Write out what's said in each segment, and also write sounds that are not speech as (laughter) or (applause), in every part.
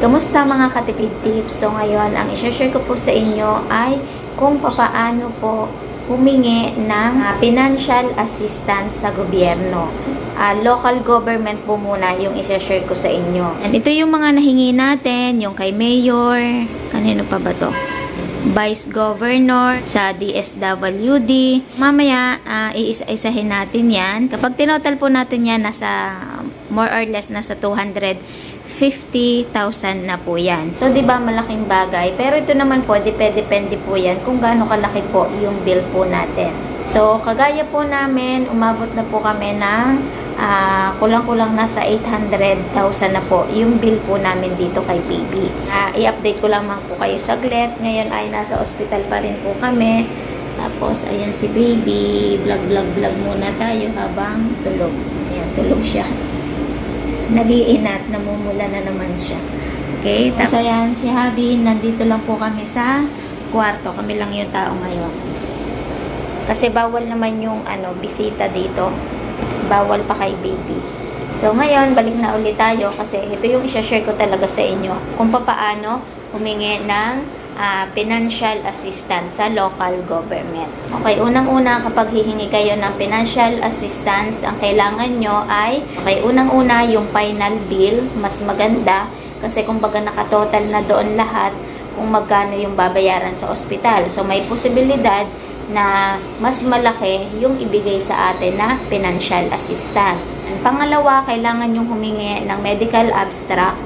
Kamusta mga katipid tips? So ngayon, ang i-share ko po sa inyo ay kung papaano po humingi ng ah, financial assistance sa gobyerno. Ah, local government po muna yung i-share ko sa inyo. And ito yung mga nahingi natin, yung kay Mayor, kanino pa ba to? Vice Governor sa DSWD. Mamaya, ah, iisa-isahin natin yan. Kapag tinotal po natin yan, nasa more or less nasa 250,000 na po yan. So, di ba malaking bagay? Pero ito naman po, depende-depende po yan kung gaano kalaki po yung bill po natin. So, kagaya po namin, umabot na po kami ng ah, kulang-kulang nasa 800,000 na po yung bill po namin dito kay baby. Ah, i-update ko lamang po kayo saglit. Ngayon ay nasa ospital pa rin po kami. Tapos, ayan si baby. Vlog, vlog, vlog muna tayo habang tulog. Ayan, tulog siya. Nagiinat, namumula na naman siya. Okay, tapos ayan si Habi, nandito lang po kami sa kwarto. Kami lang yung tao ngayon. Kasi bawal naman yung ano, bisita dito. Bawal pa kay baby. So ngayon, balik na ulit tayo kasi ito yung isa-share ko talaga sa inyo kung paano humingi ng ah, financial assistance sa local government. Okay, unang-una kapag hihingi kayo ng financial assistance, ang kailangan nyo ay, okay, unang-una yung final bill, mas maganda kasi kumbaga nakatotal na doon lahat kung magkano yung babayaran sa ospital. So may posibilidad na mas malaki yung ibigay sa atin na financial assistance. Pangalawa, kailangan yung humingi ng medical abstract.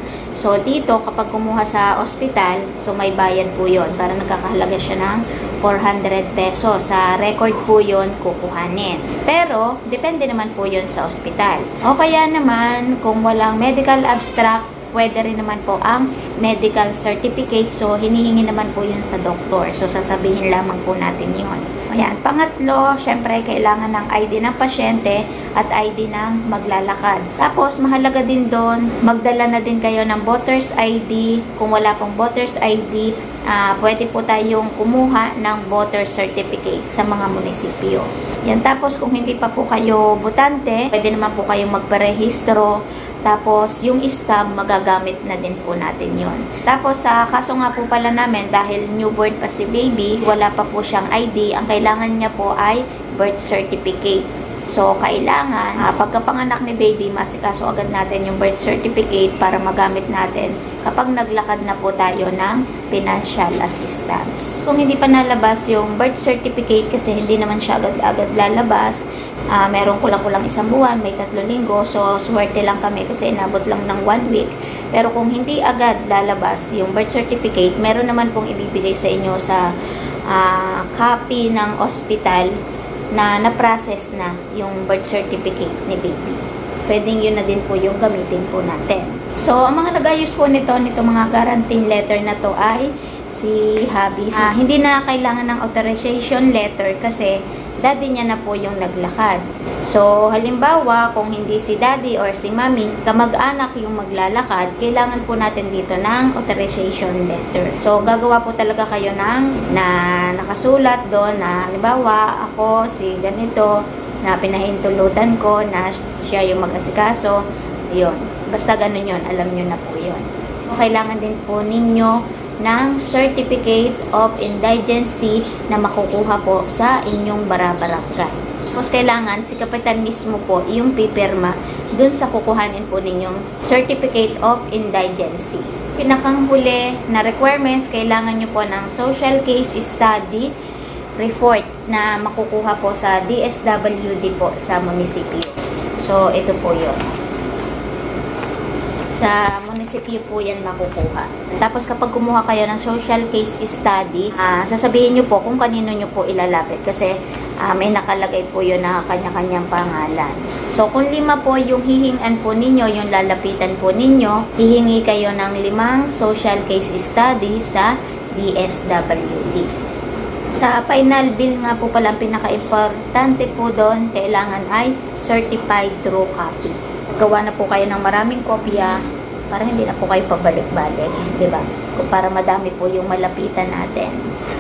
So, dito, kapag kumuha sa ospital, so may bayad po yon para nagkakahalaga siya ng 400 pesos. Sa record po yon kukuhanin. Pero, depende naman po yon sa ospital. O kaya naman, kung walang medical abstract, pwede rin naman po ang medical certificate. So, hinihingi naman po yun sa doktor. So, sasabihin lamang po natin yun. Ayan. Pangatlo, syempre, kailangan ng ID ng pasyente at ID ng maglalakad. Tapos, mahalaga din doon, magdala na din kayo ng voter's ID. Kung wala pong voter's ID, ah, pwede po tayong kumuha ng voter certificate sa mga munisipyo. Yan. Tapos, kung hindi pa po kayo butante, pwede naman po kayong magparehistro tapos, yung stub, magagamit na din po natin yon. Tapos, sa kaso nga po pala namin, dahil newborn pa si baby, wala pa po siyang ID, ang kailangan niya po ay birth certificate. So, kailangan, ah, pagkapanganak ni baby, masikaso agad natin yung birth certificate para magamit natin kapag naglakad na po tayo ng financial assistance. Kung hindi pa nalabas yung birth certificate, kasi hindi naman siya agad-agad lalabas, Ah, meron kulang-kulang isang buwan, may tatlong linggo. So, swerte lang kami kasi inabot lang ng one week. Pero kung hindi agad lalabas yung birth certificate, meron naman pong ibibigay sa inyo sa ah, copy ng hospital na na-process na yung birth certificate ni baby. Pwedeng yun na din po yung gamitin po natin. So, ang mga nag-ayos po nito, nito mga guarantee letter na to ay si Habi. Ah, hindi na kailangan ng authorization letter kasi daddy niya na po yung naglakad. So, halimbawa, kung hindi si daddy or si mommy, kamag-anak yung maglalakad, kailangan po natin dito ng authorization letter. So, gagawa po talaga kayo ng na nakasulat doon na halimbawa, ako si ganito, na pinahintulutan ko na siya yung mag-asikaso. Yun. Basta ganun yun. Alam nyo na po yun. So, kailangan din po ninyo ng Certificate of Indigency na makukuha po sa inyong barabarangay. Tapos kailangan si kapitan mismo po yung pipirma dun sa kukuhanin po ninyong Certificate of Indigency. Pinakang huli na requirements, kailangan nyo po ng social case study report na makukuha po sa DSWD po sa munisipyo. So, ito po yun sa munisipyo po yan makukuha. Tapos kapag kumuha kayo ng social case study, ah, sasabihin nyo po kung kanino nyo po ilalapit kasi ah, may nakalagay po yun na kanya-kanyang pangalan. So kung lima po yung hihingan po ninyo, yung lalapitan po ninyo, hihingi kayo ng limang social case study sa DSWD. Sa final bill nga po pala, ang pinaka-importante po doon, kailangan ay certified true copy gawa na po kayo ng maraming kopya para hindi na po kayo pabalik-balik, di ba? Para madami po yung malapitan natin.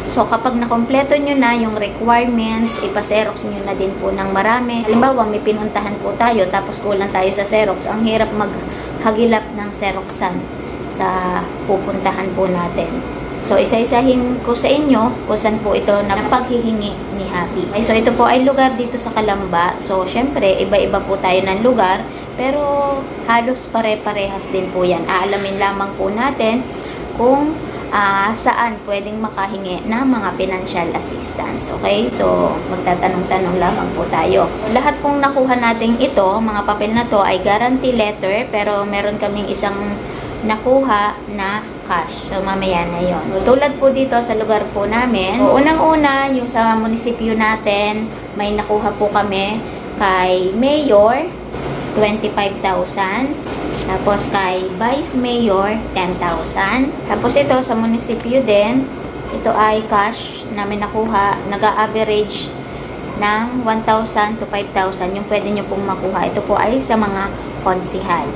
So, kapag nakompleto nyo na yung requirements, ipa-xerox nyo na din po ng marami. Halimbawa, may pinuntahan po tayo, tapos kulang tayo sa xerox. Ang hirap maghagilap ng xeroxan. sa pupuntahan po natin. So, isa-isahin ko sa inyo kung saan po ito na paghihingi ni Happy. Okay, so, ito po ay lugar dito sa Kalamba. So, syempre, iba-iba po tayo ng lugar. Pero, halos pare-parehas din po yan. Aalamin lamang po natin kung ah, saan pwedeng makahingi ng mga financial assistance. Okay? So, magtatanong-tanong lamang po tayo. Lahat pong nakuha natin ito, mga papel na to ay guarantee letter, pero meron kaming isang nakuha na cash. So, mamaya na yon. Tulad po dito sa lugar po namin, unang-una, yung sa munisipyo natin, may nakuha po kami kay Mayor, 25,000. Tapos kay Vice Mayor, 10,000. Tapos ito sa munisipyo din, ito ay cash namin nakuha, nag-average ng 1,000 to 5,000 yung pwede nyo pong makuha. Ito po ay sa mga konsihal.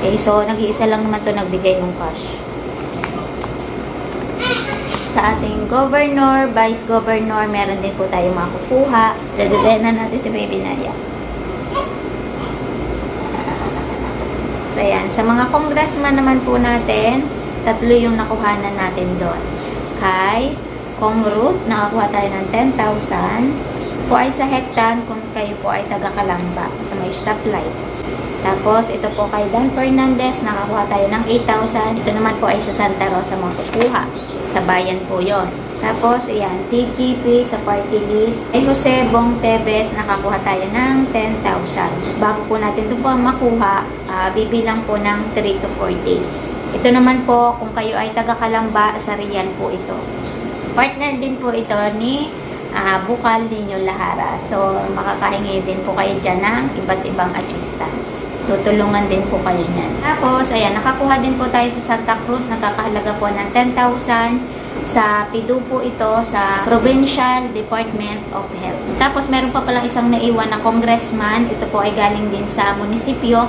Okay, so nag-iisa lang naman to nagbigay ng cash. Sa ating governor, vice governor, meron din po tayo makukuha. Dadadena natin si Baby Naya. So, ayan. Sa mga congressman naman po natin, tatlo yung nakuhanan natin doon. Kay Kong Ruth, nakakuha tayo ng 10,000. Po ay sa hektan kung kayo po ay taga Kalamba sa may stoplight. Tapos, ito po kay Dan Fernandez, nakakuha tayo ng 8,000. Ito naman po ay sa Santa Rosa makukuha. Sa bayan po yon. Tapos, ayan, TGP sa party list. Ay Jose Bong Tevez, nakakuha tayo ng 10,000. Bago po natin ito po makuha, ah, bibilang po ng 3 to 4 days. Ito naman po, kung kayo ay taga Kalamba, sa Rian po ito. Partner din po ito ni ah, Bukal Ninyo Lahara. So, makakahingi din po kayo dyan ng iba't ibang assistance. Tutulungan din po kayo niyan. Tapos, ayan, nakakuha din po tayo sa Santa Cruz. Nakakahalaga po ng 10,000 sa PIDU po ito sa Provincial Department of Health. Tapos meron pa palang isang naiwan na congressman. Ito po ay galing din sa munisipyo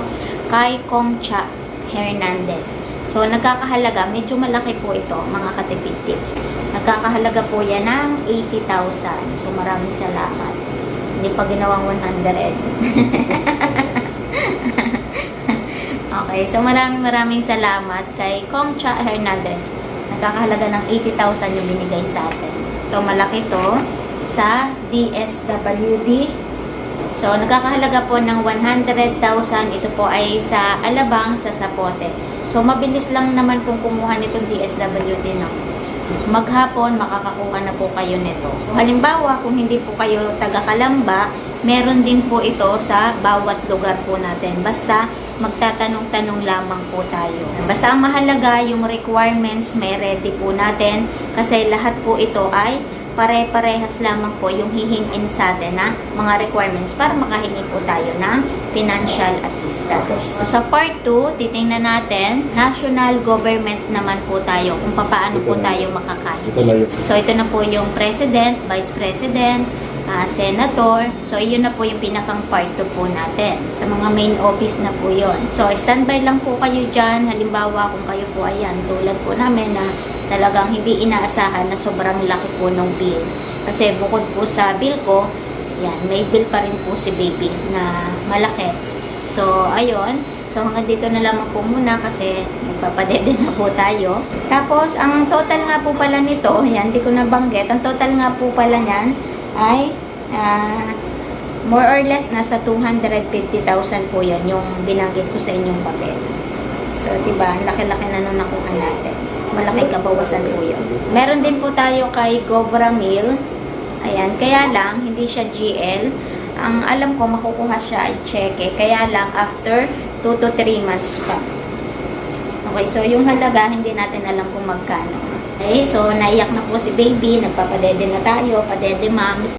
kay Kongcha Hernandez. So, nagkakahalaga, medyo malaki po ito, mga katipid tips. Nagkakahalaga po yan ng 80,000. So, maraming salamat. Hindi pa ginawang 100. (laughs) okay, so maraming maraming salamat kay Kongcha Hernandez. Nagkakahalaga ng 80,000 yung binigay sa atin. Ito, malaki to sa DSWD. So, nagkakahalaga po ng 100,000. Ito po ay sa Alabang, sa Sapote. So, mabilis lang naman pong kumuha nitong DSWD, no? Maghapon, makakakuha na po kayo nito. Halimbawa, kung hindi po kayo taga Kalamba, meron din po ito sa bawat lugar po natin. Basta, magtatanong-tanong lamang po tayo. Basta ang mahalaga, yung requirements, may ready po natin. Kasi lahat po ito ay pare-parehas lamang po yung hihingin sa atin na mga requirements para makahingi po tayo ng financial assistance. So, sa part 2, titingnan natin, national government naman po tayo kung paano po tayo makakain. So, ito na po yung president, vice president, ah, senator. So, yun na po yung pinakang part 2 po natin. Sa mga main office na po yon. So, standby lang po kayo dyan. Halimbawa, kung kayo po ayan, tulad po namin na talagang hindi inaasahan na sobrang laki po ng bill. Kasi bukod po sa bill ko, yan, may bill pa rin po si baby na malaki. So, ayun. So, hanggang dito na lamang po muna kasi magpapadede na po tayo. Tapos, ang total nga po pala nito, yan, hindi ko nabanggit, ang total nga po pala niyan ay ah, more or less nasa 250,000 po yan, yung binanggit ko sa inyong papel. So, diba, ang laki-laki na nung nakuha natin. Malaki kabawasan po yun. Meron din po tayo kay Gobra Mill. Ayan, kaya lang, hindi siya GL. Ang alam ko, makukuha siya ay cheque. Kaya lang, after 2 to 3 months pa. Okay, so yung halaga, hindi natin alam kung magkano. Okay, so naiyak na po si baby, nagpapadede na tayo, padede moms.